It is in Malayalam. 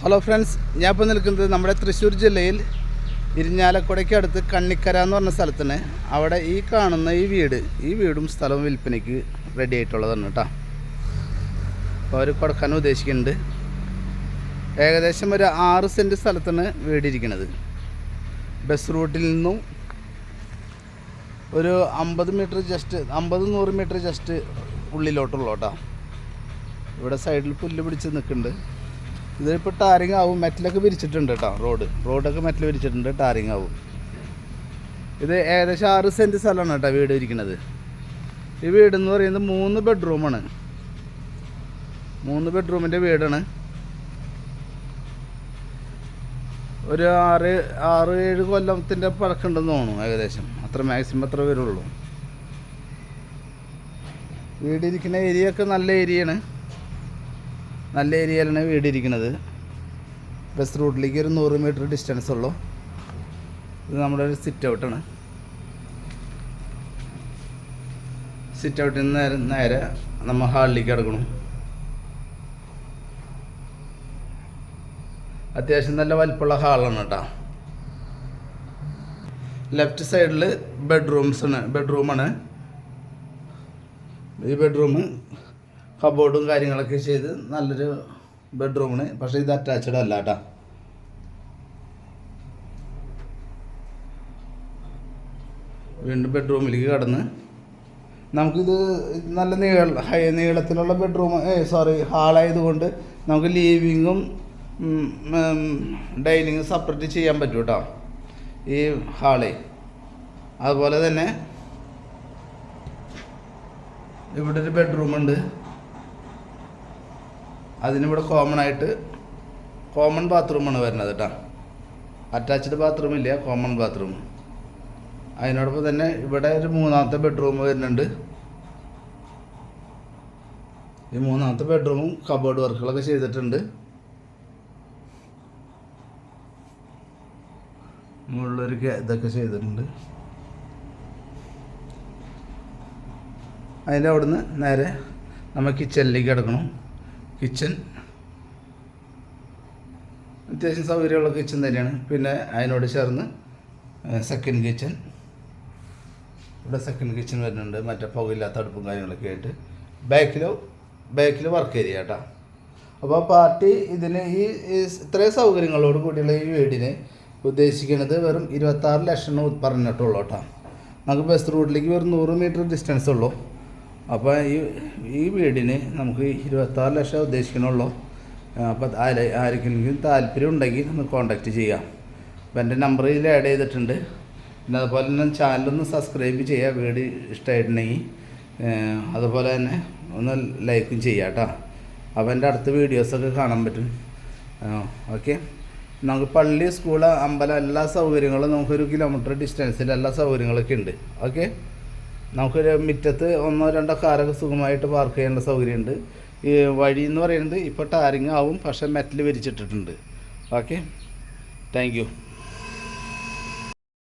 ഹലോ ഫ്രണ്ട്സ് ഞാൻ ഇപ്പോൾ നിൽക്കുന്നത് നമ്മുടെ തൃശ്ശൂർ ജില്ലയിൽ ഇരിഞ്ഞാലക്കുടയ്ക്ക് അടുത്ത് കണ്ണിക്കര എന്ന് പറഞ്ഞ സ്ഥലത്തിന് അവിടെ ഈ കാണുന്ന ഈ വീട് ഈ വീടും സ്ഥലവും വിൽപ്പനയ്ക്ക് റെഡി ആയിട്ടുള്ളതാണ് കേട്ടോ. അവർ കൊടുക്കാൻ ഉദ്ദേശിക്കുന്നുണ്ട്. ഏകദേശം ഒരു ആറ് സെന്റ് സ്ഥലത്താണ് വീടിരിക്കുന്നത് ബസ് റൂട്ടിൽ നിന്നും ഒരു അമ്പത് മീറ്റർ ജസ്റ്റ് അമ്പത് നൂറ് മീറ്റർ ജസ്റ്റ് ഉള്ളിലോട്ടുള്ളൂ കേട്ടോ. ഇവിടെ സൈഡിൽ പുല്ല് പിടിച്ച് നിൽക്കുന്നുണ്ട്. ഇതിപ്പോൾ ടാറിങ് ആവും. മെറ്റലൊക്കെ വിരിച്ചിട്ടുണ്ട് കേട്ടോ റോഡ്. റോഡൊക്കെ മെറ്റൽ വിരിച്ചിട്ടുണ്ട് ടാറിങ് ആവും. ഇത് ഏകദേശം ആറ് സെന്റ് സ്ഥലമാണ് കേട്ടോ വീട് ഇരിക്കുന്നത്. ഈ വീട് എന്ന് പറയുന്നത് മൂന്ന് ബെഡ്റൂമാണ്. മൂന്ന് ബെഡ്റൂമിന്റെ വീടാണ്. ഒരു ആറ് ആറ് ഏഴ് കൊല്ലത്തിന്റെ പഴക്കമുണ്ടെന്ന് തോന്നുന്നു ഏകദേശം. അത്ര മാക്സിമം അത്ര വരുള്ളൂ. വീടിരിക്കുന്ന ഏരിയ ഒക്കെ നല്ല ഏരിയയാണ്. നല്ല ഏരിയയിലാണ് വീട് ഇരിക്കുന്നത് ബസ് റൂട്ടിലേക്ക് ഒരു നൂറ് മീറ്റർ ഡിസ്റ്റൻസ് ഉള്ളൂ. ഇത് നമ്മുടെ ഒരു സിറ്റ് ഔട്ടാണ് സിറ്റ് ഔട്ടിൽ നിന്ന് നേരെ നേരെ നമ്മൾ ഹാളിലേക്ക് കിടക്കണം. അത്യാവശ്യം നല്ല വലിപ്പമുള്ള ഹാളാണ് കേട്ടോ. ലെഫ്റ്റ് സൈഡിൽ ബെഡ്റൂംസ് ആണ് ബെഡ്റൂമാണ് ഈ ബെഡ്റൂം കബോർഡും കാര്യങ്ങളൊക്കെ ചെയ്ത് നല്ലൊരു ബെഡ്റൂമാണ് പക്ഷേ ഇത് അറ്റാച്ച്ഡ് അല്ല കേട്ടോ വീണ്ടും ബെഡ്റൂമിലേക്ക് കടന്ന് നമുക്കിത് നല്ല നീള ഹൈ നീളത്തിലുള്ള ബെഡ്റൂം സോറി ഹാളായതുകൊണ്ട് നമുക്ക് ലീവിങ്ങും ഡൈനിങ്ങും സെപ്പറേറ്റ് ചെയ്യാൻ പറ്റും കേട്ടോ ഈ ഹാളേ അതുപോലെ തന്നെ ഇവിടെ ഒരു ബെഡ്റൂം ഉണ്ട്. അതിനിവിടെ കോമൺ ആയിട്ട് കോമൺ ബാത്റൂമാണ് വരുന്നത് കേട്ടോ അറ്റാച്ച്ഡ് ബാത്റൂം ഇല്ല കോമൺ ബാത്റൂം അതിനോടൊപ്പം തന്നെ ഇവിടെ ഒരു മൂന്നാമത്തെ ബെഡ്റൂം വരുന്നുണ്ട്. ഈ മൂന്നാമത്തെ ബെഡ്റൂമും കബോർഡ് വർക്കുകളൊക്കെ ചെയ്തിട്ടുണ്ട്. മുകളിലൊരു ഇതൊക്കെ ചെയ്തിട്ടുണ്ട്. അതിന്റെ അവിടുന്ന് നേരെ നമ്മൾ കിച്ചണിലേക്ക് കിടക്കണം. കിച്ചൺ അത്യാവശ്യം സൗകര്യമുള്ള കിച്ചൺ തന്നെയാണ്. പിന്നെ അതിനോട് ചേർന്ന് സെക്കൻഡ് കിച്ചൺ ഇവിടെ സെക്കൻഡ് കിച്ചൺ വരുന്നുണ്ട്. മറ്റേ പുകയില്ലാത്ത അടുപ്പും കാര്യങ്ങളൊക്കെ ആയിട്ട്. ബാക്കിൽ ബാക്കിൽ വർക്ക് ഏരിയ കേട്ടോ അപ്പോൾ പാർട്ടി ഇതിന് ഈ ഇത്രയും സൗകര്യങ്ങളോട് കൂടിയുള്ള ഈ വീടിന് ഉദ്ദേശിക്കുന്നത് വെറും ഇരുപത്താറ് ലക്ഷം പറഞ്ഞിട്ടുള്ളൂ കേട്ടോ നമുക്ക് ബസ് റൂട്ടിലേക്ക് വെറും നൂറ് മീറ്റർ ഡിസ്റ്റൻസ് ഉള്ളൂ. അപ്പോൾ ഈ ഈ വീടിന് നമുക്ക് ഇരുപത്താറ് ലക്ഷം ഉദ്ദേശിക്കണുള്ളൂ. അപ്പോൾ ആരെ ആർക്കെങ്കിലും താല്പര്യം ഉണ്ടെങ്കിൽ നമുക്ക് കോൺടാക്റ്റ് ചെയ്യാം. അപ്പോൾ എന്റെ നമ്പർ ഇതിൽ ആഡ് ചെയ്തിട്ടുണ്ട്. പിന്നെ അതുപോലെ തന്നെ ചാനലൊന്ന് സബ്സ്ക്രൈബ് ചെയ്യുക വീട് ഇഷ്ടമായിട്ടുണ്ടെങ്കിൽ. അതുപോലെ തന്നെ ഒന്ന് ലൈക്കും ചെയ്യാം കേട്ടോ. അപ്പോൾ എന്റെ അടുത്ത വീഡിയോസൊക്കെ കാണാൻ പറ്റും. ഓക്കെ നമുക്ക് പള്ളി സ്കൂൾ അമ്പലം എല്ലാ സൗകര്യങ്ങളും നമുക്കൊരു കിലോമീറ്റർ ഡിസ്റ്റൻസിൽ എല്ലാ സൗകര്യങ്ങളൊക്കെ ഉണ്ട്. ഓക്കെ നമുക്കൊരു മുറ്റത്ത് ഒന്നോ രണ്ടോ കാറൊക്കെ സുഖമായിട്ട് പാർക്ക് ചെയ്യാനുള്ള സൗകര്യമുണ്ട്. ഈ വഴി എന്ന് പറയുന്നത് ഇപ്പോൾ ടാരിങ് ആവും പക്ഷേ മെറ്റൽ വിരിച്ചിട്ടിട്ടുണ്ട് ഓക്കെ താങ്ക്